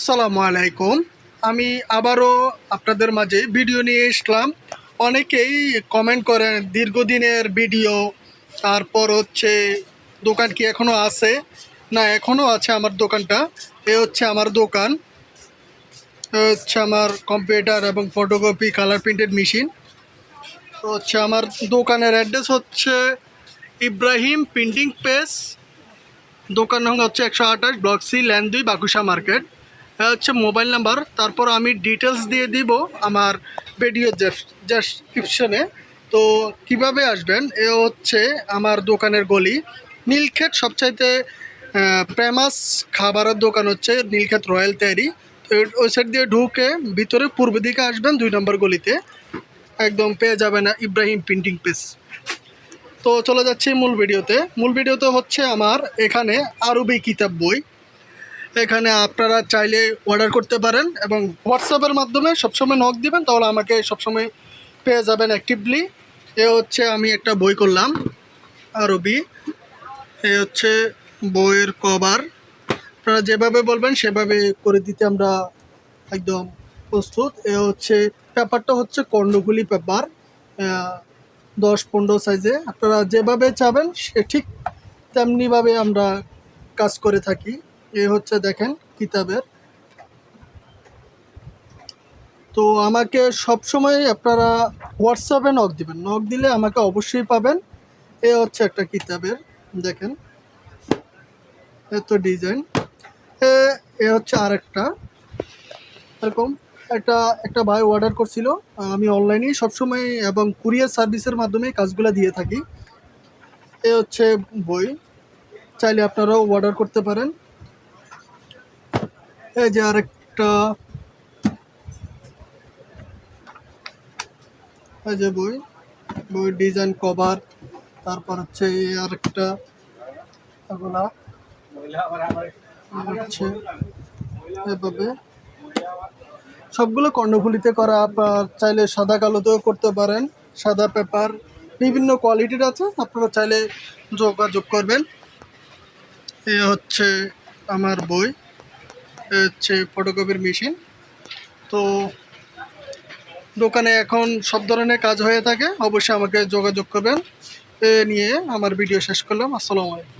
আসসালামু আলাইকুম। আমি আবারও আপনাদের মাঝে ভিডিও নিয়ে এসলাম। অনেকেই কমেন্ট করেন, দীর্ঘদিনের ভিডিও, তারপর হচ্ছে দোকান কি এখনও আছে? না এখনও আছে আমার দোকানটা। এ হচ্ছে আমার দোকান। এ হচ্ছে আমার কম্পিউটার এবং ফটোকপি কালার প্রিন্টেড মেশিন তো হচ্ছে আমার দোকানের অ্যাড্রেস হচ্ছে ইব্রাহিম প্রিন্টিং প্রেস দোকান হচ্ছে একশো আঠাশ ব্লক সি ল্যান্ড দুই বাকুশা মার্কেট। হচ্ছে মোবাইল নাম্বার। তারপর আমি ডিটেলস দিয়ে দিব আমার ভিডিও ডেসক্রিপশনে তো কীভাবে আসবেন? এ হচ্ছে আমার দোকানের গলি। নীলক্ষেত সবচাইতে প্রেমাস খাবারের দোকান হচ্ছে নীলক্ষেত রয়্যাল তৈরি তো ওই সাইড দিয়ে ঢুকে ভিতরে পূর্ব দিকে আসবেন দুই নম্বর গলিতে। একদম পেয়ে যাবেন ইব্রাহিম প্রিন্টিং পেস তো চলে যাচ্ছি মূল ভিডিওতে মূল ভিডিওতে হচ্ছে আমার এখানে আরবি কিতাব বই। এখানে আপনারা চাইলে অর্ডার করতে পারেন এবং হোয়াটসঅ্যাপের মাধ্যমে সবসময় নক দিবেন, তাহলে আমাকে সবসময় পেয়ে যাবেন অ্যাক্টিভলি এ হচ্ছে আমি একটা বই করলাম, আরবি। এ হচ্ছে বইয়ের কভার আপনারা যেভাবে বলবেন, সেভাবে করে দিতে আমরা একদম প্রস্তুত। এ হচ্ছে পেপারটা হচ্ছে কর্ণগুলি পেপার দশ পনেরো সাইজে। আপনারা যেভাবে চাবেন, সে ঠিক তেমনিভাবে আমরা কাজ করে থাকি। এ হচ্ছে দেখেন কিতাবের। তো আমাকে সবসময় আপনারা হোয়াটসঅ্যাপে নক দিবেন। নক দিলে আমাকে অবশ্যই পাবেন। এ হচ্ছে একটা কিতাবের, দেখেন। এত ডিজাইন এ এ হচ্ছে আরেকটা। এরকম একটা একটা ভাই অর্ডার করছিল। আমি অনলাইনেই সবসময় এবং কুরিয়ার সার্ভিসের মাধ্যমে কাজগুলো দিয়ে থাকি। এ হচ্ছে বই। চাইলে আপনারাও অর্ডার করতে পারেন। এই যে আরেকটা। এই যে বই বই ডিজাইন, কভার, তারপর হচ্ছে এই আরেকটা। এগুলা। হচ্ছে এভাবে। সবগুলো কর্ণফুলিতে করা, আপনার চাইলে সাদা কালোতেও করতে পারেন, সাদা পেপার, বিভিন্ন কোয়ালিটির আছে, আপনারা চাইলে যোগাযোগ করবেন। এ হচ্ছে আমার বই। হচ্ছে ফটোকপির মেশিন তো দোকানে এখন সব ধরনের কাজ হয়ে থাকে। অবশ্যই আমাকে যোগাযোগ করবেন। এ নিয়ে আমার ভিডিও শেষ করলাম। আসসালামু আলাইকুম।